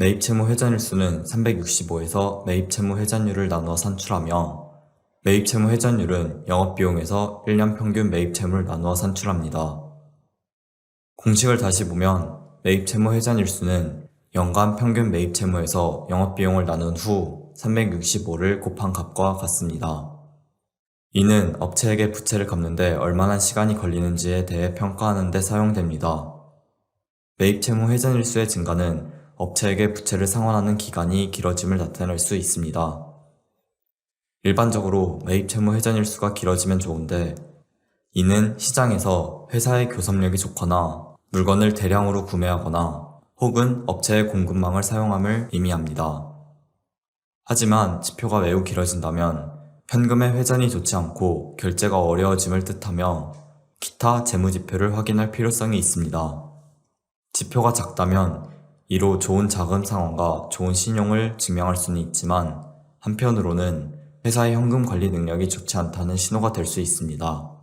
매입 채무 회전일수는 365에서 매입 채무 회전율을 나누어 산출하며 매입 채무 회전율은 영업비용에서 1년 평균 매입 채무를 나누어 산출합니다. 공식을 다시 보면 매입 채무 회전일수는 연간 평균 매입 채무에서 영업비용을 나눈 후 365를 곱한 값과 같습니다. 이는 업체에게 부채를 갚는데 얼마나 시간이 걸리는지에 대해 평가하는 데 사용됩니다. 매입 채무 회전일수의 증가는 업체에게 부채를 상환하는 기간이 길어짐을 나타낼 수 있습니다. 일반적으로 매입 채무 회전일수가 길어지면 좋은데 이는 시장에서 회사의 교섭력이 좋거나 물건을 대량으로 구매하거나 혹은 업체의 공급망을 사용함을 의미합니다. 하지만 지표가 매우 길어진다면 현금의 회전이 좋지 않고 결제가 어려워짐을 뜻하며 기타 재무지표를 확인할 필요성이 있습니다. 지표가 작다면 이로 좋은 자금 상황과 좋은 신용을 증명할 수는 있지만 한편으로는 회사의 현금 관리 능력이 좋지 않다는 신호가 될 수 있습니다.